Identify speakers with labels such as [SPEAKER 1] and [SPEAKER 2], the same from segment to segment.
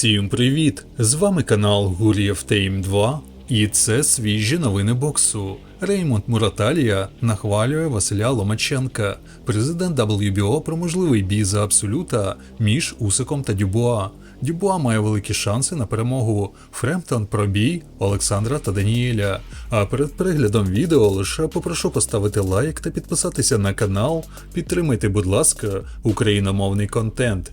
[SPEAKER 1] Всім привіт! З вами канал Гур'єв Тейм 2 і це свіжі новини боксу. Реймонд Мураталія нахвалює Василя Ломаченка, президент WBO про можливий бій за абсолюта між Усиком та Дюбуа. Дюбуа має великі шанси на перемогу. Фремптон про бій Олександра та Даніеля. А перед переглядом відео лише попрошу поставити лайк та підписатися на канал. Підтримайте, будь ласка, україномовний контент.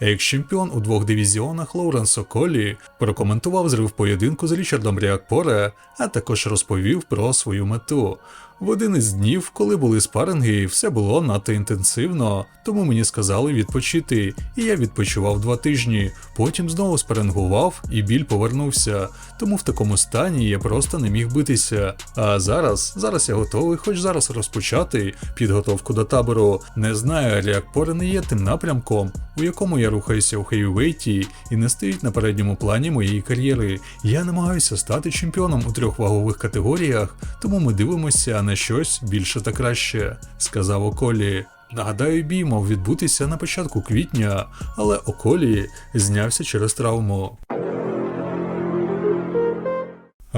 [SPEAKER 1] Екс-чемпіон у двох дивізіонах Лоуренсо Колі прокоментував зрив поєдинку з Річардом Ріакпоре, а також розповів про свою мету. В один із днів, коли були спаринги, все було надто інтенсивно, тому мені сказали відпочити, і я відпочивав два тижні. Потім знову спарингував, і біль повернувся. Тому в такому стані я просто не міг битися. А зараз, зараз я готовий, хоч зараз розпочати підготовку до табору. Не знаю, Ріакпоре не є тим напрямком, у якому я рухаюся у хейвейті і не стоїть на передньому плані моєї кар'єри. Я намагаюся стати чемпіоном у трьох вагових категоріях, тому ми дивимося на щось більше та краще, сказав Околі. Нагадаю, бій мав відбутися на початку квітня, але Околі знявся через травму.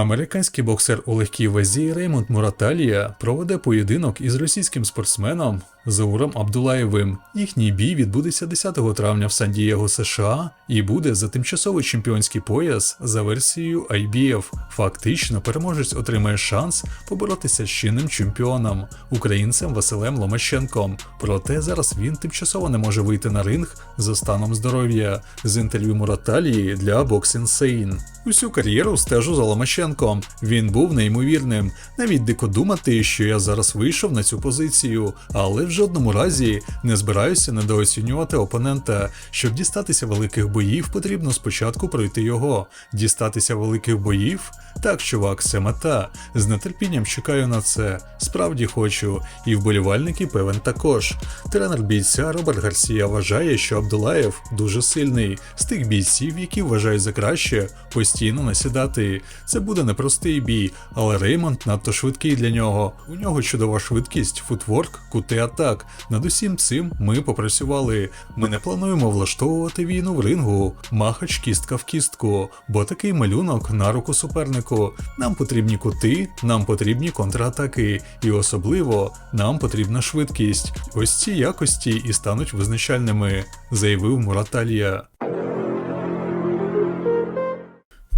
[SPEAKER 1] Американський боксер у легкій вазі Реймонд Мураталія проведе поєдинок із російським спортсменом Зауром Абдулаєвим. Їхній бій відбудеться 10 травня в Сан-Дієго, США, і буде за тимчасовий чемпіонський пояс за версією IBF. Фактично, переможець отримає шанс поборотися з чинним чемпіоном, українцем Василем Ломаченком. Проте зараз він тимчасово не може вийти на ринг за станом здоров'я з інтерв'ю Мураталії для Box Insane. Усю кар'єру стежу за Ломаченком. Він був неймовірним. Навіть дико думати, що я зараз вийшов на цю позицію, але в жодному разі не збираюся недооцінювати опонента. Щоб дістатися великих боїв, потрібно спочатку пройти його. Дістатися великих боїв? Так, чувак, це мета. З нетерпінням чекаю на це. Справді хочу, і вболівальники певен також. Тренер бійця Роберт Гарсія вважає, що Абдулаєв дуже сильний. З тих бійців, які вважають за краще, постійно насідати. Це буде непростий бій, але Реймонд надто швидкий для нього. У нього чудова швидкість, футворк, кути атак. Над усім цим ми попрацювали. Ми не плануємо влаштовувати війну в рингу, махач кістка в кістку, бо такий малюнок на руку супернику. Нам потрібні кути, нам потрібні контратаки, і особливо нам потрібна швидкість. Ось ці якості і стануть визначальними, заявив Мураталія.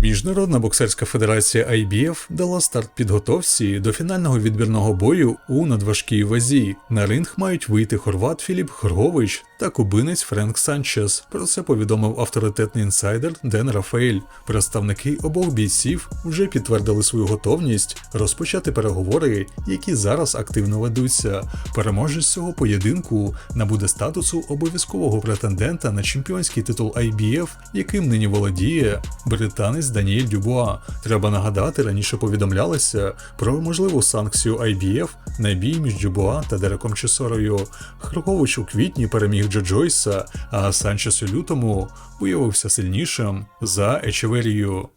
[SPEAKER 1] Міжнародна боксерська федерація IBF дала старт підготовці до фінального відбірного бою у надважкій вазі. На ринг мають вийти хорват Філіп Хоргович та кубинець Френк Санчес. Про це повідомив авторитетний інсайдер Ден Рафаель. Представники обох бійців вже підтвердили свою готовність розпочати переговори, які зараз активно ведуться. Переможець цього поєдинку набуде статусу обов'язкового претендента на чемпіонський титул IBF, яким нині володіє британець Даніель Дюбуа. Треба нагадати, раніше повідомлялося про можливу санкцію IBF на бій між Дюбуа та Дереком Чесорою. Хрукович у квітні переміг Джо Джойса, а Санчес у лютому виявився сильнішим за Ечеверію.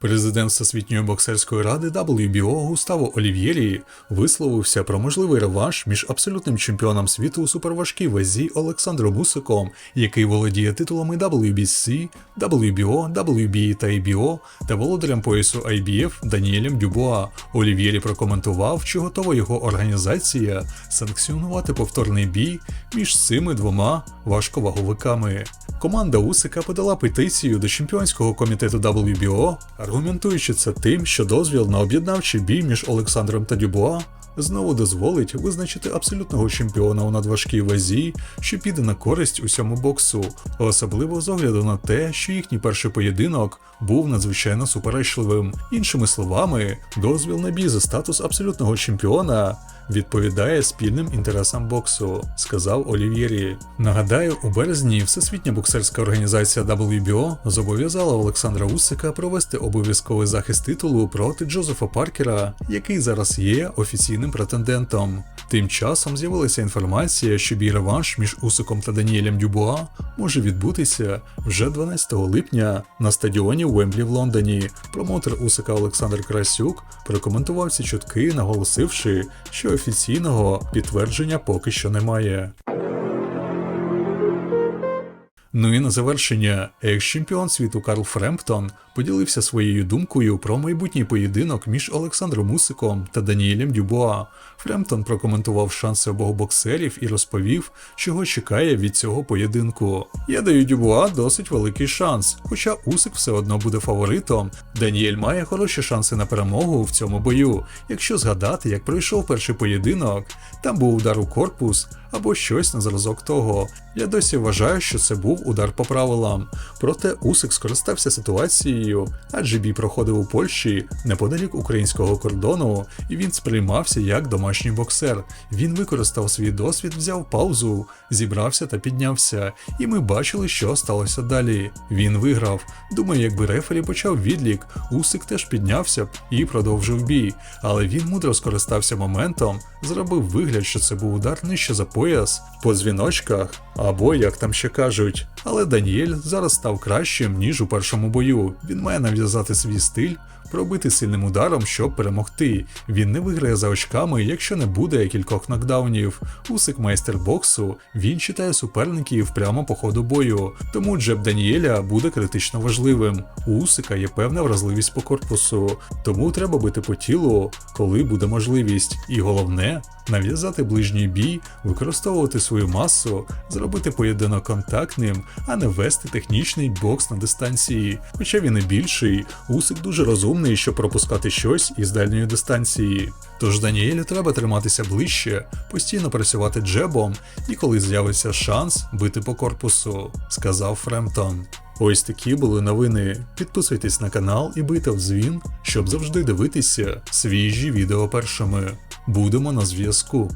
[SPEAKER 1] Президент Всесвітньої боксерської ради WBO Густаво Олів'єрі висловився про можливий реванш між абсолютним чемпіоном світу у суперважкій вазі Олександром Усиком, який володіє титулами WBC, WBO, WBE та IBO, та володарем поясу IBF Даніелем Дюбуа. Олів'єрі прокоментував, чи готова його організація санкціонувати повторний бій між цими двома важковаговиками. Команда Усика подала петицію до чемпіонського комітету WBO, аргументуючи це тим, що дозвіл на об'єднавчий бій між Олександром та Дюбуа знову дозволить визначити абсолютного чемпіона у надважкій вазі, що піде на користь усьому боксу, особливо з огляду на те, що їхній перший поєдинок був надзвичайно суперечливим. Іншими словами, дозвіл на бій за статус абсолютного чемпіона відповідає спільним інтересам боксу, сказав Олів'єрі. Нагадаю, у березні Всесвітня боксерська організація WBO зобов'язала Олександра Усика провести обов'язковий захист титулу проти Джозефа Паркера, який зараз є офіційним претендентом. Тим часом з'явилася інформація, що бій реванш між Усиком та Даніелем Дюбуа може відбутися вже 12 липня на стадіоні Уемблі в Лондоні. Промоутер Усика Олександр Красюк прокоментував ці чутки, наголосивши, що офіційного підтвердження поки що немає. Ну і на завершення, екс-чемпіон світу Карл Фремптон поділився своєю думкою про майбутній поєдинок між Олександром Усиком та Даніелем Дюбуа. Фремптон прокоментував шанси обох боксерів і розповів, чого чекає від цього поєдинку. Я даю Дюбуа досить великий шанс, хоча Усик все одно буде фаворитом. Даніель має хороші шанси на перемогу в цьому бою. Якщо згадати, як пройшов перший поєдинок, там був удар у корпус або щось на зразок того. Я досі вважаю, що це був удар по правилам. Проте Усик скористався ситуацією, адже бій проходив у Польщі неподалік українського кордону, і він сприймався як домашній боксер. Він використав свій досвід, взяв паузу, зібрався та піднявся, і ми бачили, що сталося далі. Він виграв. Думаю, якби рефері почав відлік, Усик теж піднявся б і продовжив бій. Але він мудро скористався моментом, зробив вигляд, що це був удар нижче за пояс, по дзвіночках, або як там ще кажуть. Але Даніель зараз став кращим, ніж у першому бою. Він має нав'язати свій стиль, пробити сильним ударом, щоб перемогти. Він не виграє за очками, якщо не буде кількох нокдаунів. Усик майстер боксу, він читає суперників прямо по ходу бою. Тому джеб Даніеля буде критично важливим. У Усика є певна вразливість по корпусу, тому треба бити по тілу, коли буде можливість. І головне нав'язати ближній бій, використовувати свою масу, зробити поєдинок контактним, а не вести технічний бокс на дистанції. Хоча він і більший, Усик дуже розумний, щоб пропускати щось із дальньої дистанції. Тож Даніелю треба триматися ближче, постійно працювати джебом, і коли з'явиться шанс бити по корпусу, сказав Фремтон. Ось такі були новини. Підписуйтесь на канал і бийте в дзвін, щоб завжди дивитися свіжі відео першими. Будемо на зв'язку.